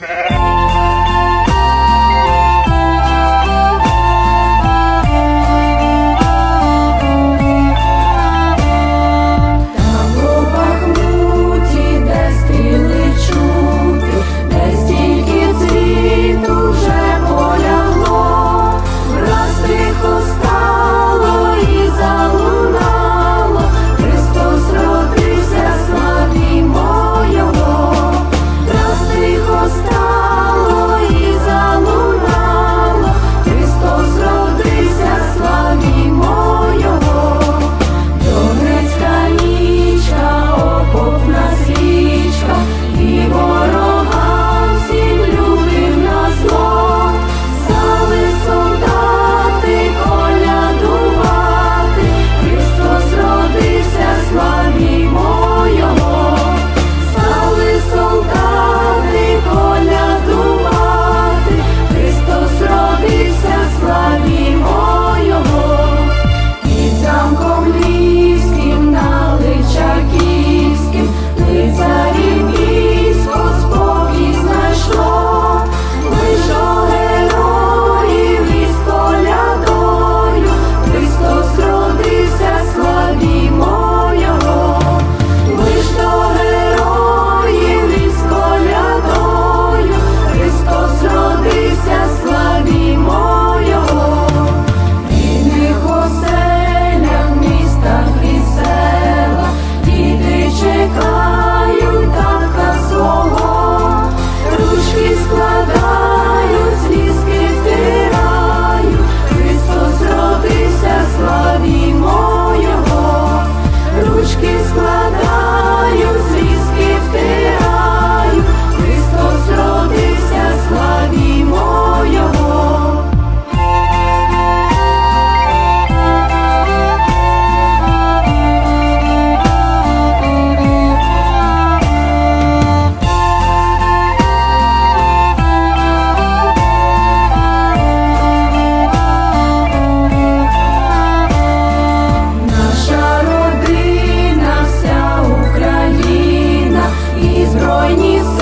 Yeah. складаю зрізки в тебе. мені.